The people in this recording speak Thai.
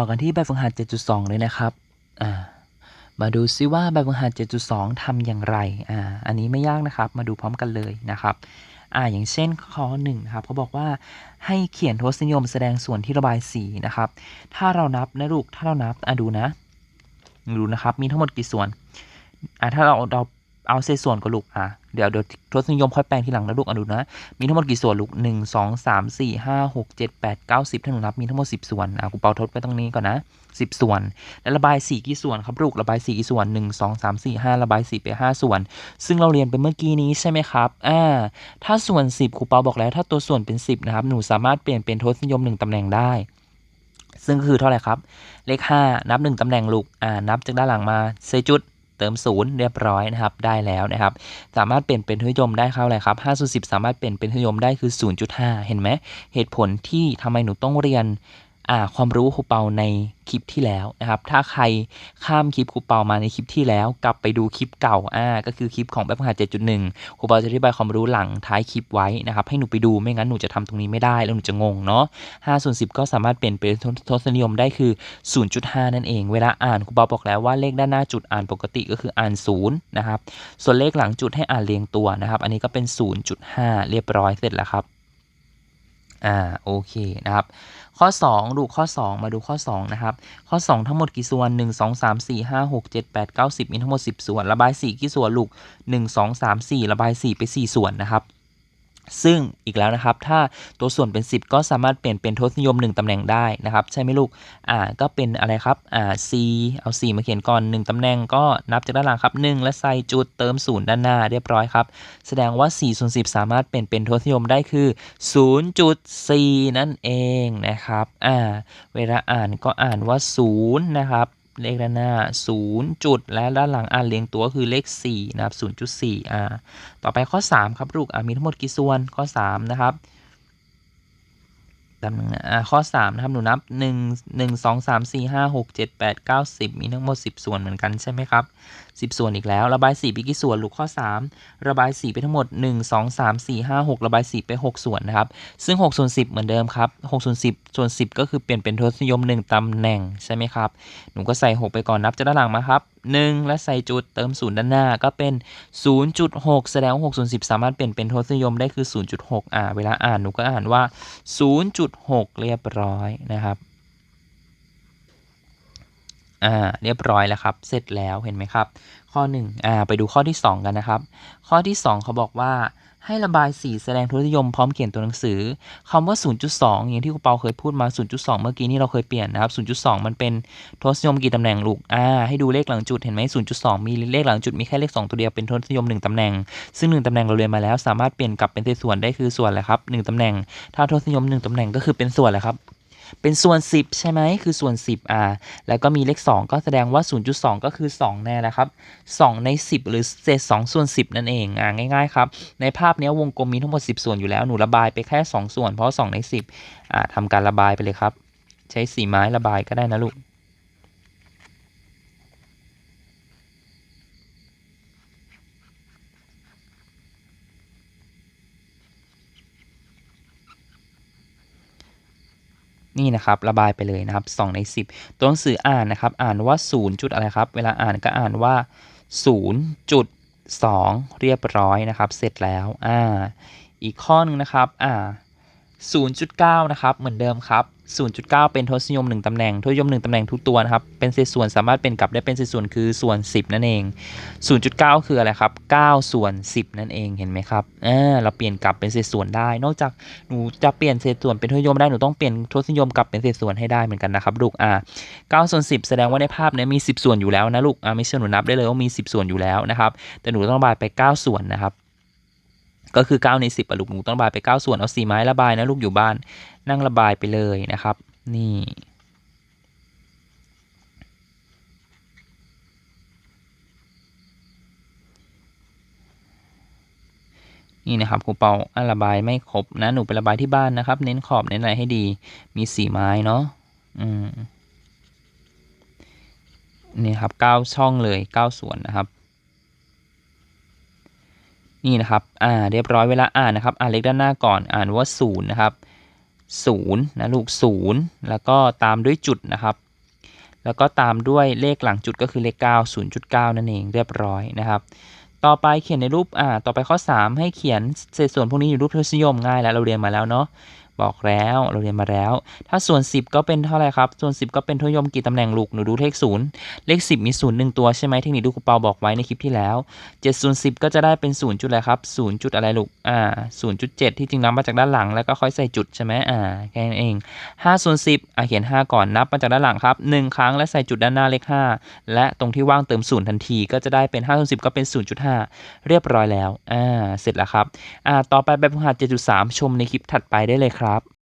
ต่อกันที่แบบฝึกหัด 7.2 เลยนะครับ อ่า มาดูซิว่าแบบฝึกหัด 7.2ทำอย่างไร อ่า อันนี้ไม่ยากนะครับ มาดูพร้อมกันเลยนะครับ อ่า อย่างเช่นข้อหนึ่งนะครับเขาบอกว่าให้เขียนทศนิยมแสดงส่วนที่ระบายสีนะครับ ถ้าเรานับนะลูก ถ้าเรานับ อะดูนะ ดูนะครับ มีทั้งหมดกี่ส่วน อ่าถ้าเราเรา เอาเศษส่วนก็ลูกอะเดี๋ยวเดี๋ยวทศนิยมค่อยแปลงทีหลังนะลูกอะดูนะ มีทั้งหมดกี่ส่วนลูกหนึ่งสองสามสี่ห้าหกเจ็ดแปดเก้าสิบถ้าหนูนับมีทั้งหมดสิบส่วนอะกูเป่าทดไปตรงนี้ก่อนนะสิบส่วน แล้วระบายสี่กี่ส่วนครับลูกระบายสีกี่ส่วนหนึ่งสองสามสี่ห้าระบายสี่ไปห้าส่วน ซึ่งเราเรียนไปเมื่อกี้นี้ใช่ไหมครับอ่าถ้าส่วนสิบครูเปาบอกแล้ว ถ้าตัวส่วนเป็นสิบนะครับหนูสามารถเปลี่ยนเป็นทศนิยมหนึ่งตำแหน่งได้ซึ่งคือเท่าไหร่ครับ เลข 5 นับ 1ตำแหน่งลูก อ่า นับจากด้านหลังมาใส่จุด เติมศูนย์เรียบร้อยนะครับได้แล้วนะครับ สามารถเปลี่ยนเป็นทศนิยมได้เข้าอะไรครับ5ส่วน10 สามารถเปลี่ยนเป็นทศนิยมได้คือ 0.5 เห็นไหมเหตุผลที่ทำไมหนูต้องเรียน ความรู้ครูเปาในคลิปที่แล้วนะครับ ถ้าใครข้ามคลิปครูเปามาในคลิปที่แล้ว กลับไปดูคลิปเก่าอ่าก็คือคลิปของแบบฝึกหัด7.1ครูเปาจะอธิบายความรู้หลังท้ายคลิปไว้นะครับ ให้หนูไปดูไม่งั้นหนูจะทำตรงนี้ไม่ได้แล้วหนูจะงงเนาะ5ส่วน10ก็สามารถเปลี่ยนเป็นทศนิยมได้คือ 0.5 นั่นเอง เวลาอ่านครูเปาบอกแล้วว่าเลขด้านหน้าจุดอ่านปกติก็คืออ่าน0นะครับส่วนเลขหลังจุดให้อ่านเรียงตัวนะครับ อันนี้ก็เป็น 0.5 เรียบร้อยเสร็จแล้วครับ อ่าโอเคนะครับ ข้อ 2 ดูข้อ 2 มาดูข้อ 2 นะครับ ข้อ 2 ทั้งหมดกี่ส่วน 1 2 3 4 5 6 7 8 9 10 มีทั้งหมด 10 ส่วน ระบายสีกี่ส่วนลูก 1 2 3 4 ระบายสีไป 4 ส่วนนะครับ ซึ่งอีกแล้วนะครับ ถ้าตัวส่วนเป็น 10 ก็สามารถเปลี่ยนเป็นทศนิยม 1ตำแหน่งได้นะครับ ใช่ไหมลูก อ่า ก็เป็นอะไรครับ อ่า c เอา 4 มาเขียนก่อน 1ตำแหน่งก็นับจากด้านหลังครับ 1 และใส่จุดเติมศูนย์ด้านหน้าเรียบร้อยครับ แสดงว่า4ส่วน10 สามารถเปลี่ยนเป็นทศนิยมได้คือ 0.4 นั่นเองนะครับ อ่า เวลาอ่านก็อ่านว่า 0 นะครับ เลขด้านหน้า 0 จุด และด้านหลังอ่านเรียงตัวคือเลข4นะครับ0.4อ่าต่อไปข้อ 3 ครับลูกอ่ามีทั้งหมดกี่ส่วนข้อ3นะครับ จำหนึ่งนะอ่าข้อ3นะครับหนูนับ 1 1 2 3 4 5 6 7 8 9 10 มีทั้งหมด 10 ส่วนเหมือนกันใช่ไหมครับ 10 ส่วนอีกแล้ว ระบายสีไปกี่ส่วนลูกข้อ 3 ระบายสีไปทั้งหมด 1 2 3 4 5 6 ระบายสีไป 6 ส่วนนะครับ ซึ่ง6ส่วน10 เหมือนเดิมครับ6ส่วน10 ส่วน 10 ก็คือเปลี่ยนเป็นทศนิยม 1ตำแหน่งใช่ไหมครับ หนูก็ใส่ 6 ไปก่อนนับจากด้านหลังมาครับ 1 และใส่จุดเติมศูนย์ด้านหน้าก็เป็น 0.6 แสดงว่า6ส่วน10 สามารถเปลี่ยนเป็นทศนิยมได้คือ 0.6 อ่า เวลาอ่านหนูก็อ่านว่า0.6 เรียบร้อยนะครับ อ่า เรียบร้อยแล้วครับ เสร็จแล้วเห็นไหมครับ ข้อ1อ่า ไปดูข้อที่ 2 กันนะครับ ข้อที่ 2 เขาบอกว่า ให้ระบายสีแสดงทศนิยมพร้อมเขียนตัวหนังสือคำว่า 0.2 อย่างที่ครูเปาเคยพูดมา 0.2 เมื่อกี้นี่เราเคยเปลี่ยนนะครับ 0.2 มันเป็นทศนิยมกี่ตำแหน่งลูกอ่าให้ดูเลขหลังจุดเห็นไหม0.2 มีเลขหลังจุดมีแค่เลข 2 ตัวเดียวเป็นทศนิยม 1 ตำแหน่ง ซึ่ง 1 ตำแหน่งเราเรียนมาแล้ว สามารถเปลี่ยนกลับเป็นส่วนได้คือส่วนอะไรครับ 1 ตำแหน่ง ถ้าทศนิยม 1 ตำแหน่งก็คือเป็นส่วนอะไรครับ เป็นส่วน 10 ใช่ไหมคือส่วน 10อ่าแล้วก็มีเลข 2 ก็แสดงว่า 0.2 ก็คือ 2 แน่แล้วครับ 2 ใน 10 หรือเศษ2ส่วน 10 นั่นเองอ่าง่ายๆครับ ในภาพนี้วงกลมมีทั้งหมด 10 ส่วนอยู่แล้วหนูระบายไปแค่ 2 ส่วน เพราะ 2 ใน 10อ่าทำการระบายไปเลยครับ ใช้สีไม้ระบายก็ได้นะลูก นี่นะครับระบายไปเลยนะครับ 2 ใน 10 ตัวหนังสืออ่านนะครับ อ่านว่า 0 จุดอะไรครับ เวลาอ่านก็อ่านว่า 0 จุด 2 เรียบร้อยนะครับ เสร็จแล้วอ่าอีกข้อหนึงนะครับอ่า 0.9 นะครับ เหมือนเดิมครับ 0.9 เป็นทศนิยม 1ตำแหน่งทศนิยม 1ตำแหน่งทุกตัวนะครับ เป็นเศษส่วนสามารถเป็นกลับได้เป็นเศษส่วนคือส่วน 10 นั่นเอง 0.9 คืออะไรครับ 9 ส่วน 10 นั่นเองเห็นไหมครับอ่าเราเปลี่ยนกลับเป็นเศษส่วนได้ นอกจากหนูจะเปลี่ยนเศษส่วนเป็นทศนิยมได้หนูต้องเปลี่ยนทศนิยมกลับเป็นเศษส่วนให้ได้เหมือนกันนะครับลูกอ่า9ส่วน10 แสดงว่าในภาพเนี้มี 10 ส่วนอยู่แล้วนะลูกอ่าไม่ใช่หนูนับได้เลยว่ามี 10 ส่วนอยู่แล้วนะครับแต่หนูต้องระบายไป 9 ส่วนนะครับ ก็คือ 9 ใน 10อะลูกหนูต้องระบายไป 9 ส่วน เอาสีไม้ระบายนะลูกอยู่บ้าน นั่งระบายไปเลยนะครับ นี่นี่นะครับครูเปาอระบายไม่ครบนะหนูไประบายที่บ้านนะครับ เน้นขอบเน้นอะไรให้ดี มีสีไม้เนาะอืมนี่ครับเก้าช่องเลยเก้าส่วนนะครับ นี่นะครับ อ่า เรียบร้อยเวลาอ่านนะครับ อ่านเลขด้านหน้าก่อน อ่านว่าศูนย์นะครับศูนย์นะลูกศูนย์แล้วก็ตามด้วยจุดนะครับ แล้วก็ตามด้วยเลขหลังจุดก็คือเลข 9 0.9 นั่นเองเรียบร้อยนะครับ ต่อไปเขียนในรูป อ่า ต่อไปข้อ 3 ให้เขียนเศษส่วนพวกนี้อยู่รูปทศนิยมง่ายแล้วเราเรียนมาแล้วเนาะ บอกแล้วเราเรียนมาแล้ว ถ้าส่วน 10 ก็เป็นเท่าไหร่ครับ ส่วน 10 ก็เป็นทศนิยมกี่ตำแหน่งลูก หนูดูเลข0เลข 10 มี0 1 ตัวใช่ไหมเทคนิคดูครูเปาบอกไว้ในคลิปที่แล้ว7ส่วน10 ก็จะได้เป็น0จุดอะไรครับ0จุดอะไรลูก อ่า0.7ที่จริงนับมาจากด้านหลังแล้วก็ค่อยใส่จุดใช่ไหมอ่าแค่นั้นเอง5ส่วน10อะเขียน 5 ก่อนนับมาจากด้านหลังครับ 1 ครั้งและใส่จุดด้านหน้าเลข 5 และตรงที่ว่างเติม0ทันทีก็จะได้เป็น5ส่วน10 ก็เป็น 0.5 เรียบร้อยแล้ว อ่า เสร็จแล้วครับ อ่า ต่อไปแบบหัด7.3 ชมในคลิปถัดไปได้เลยครับ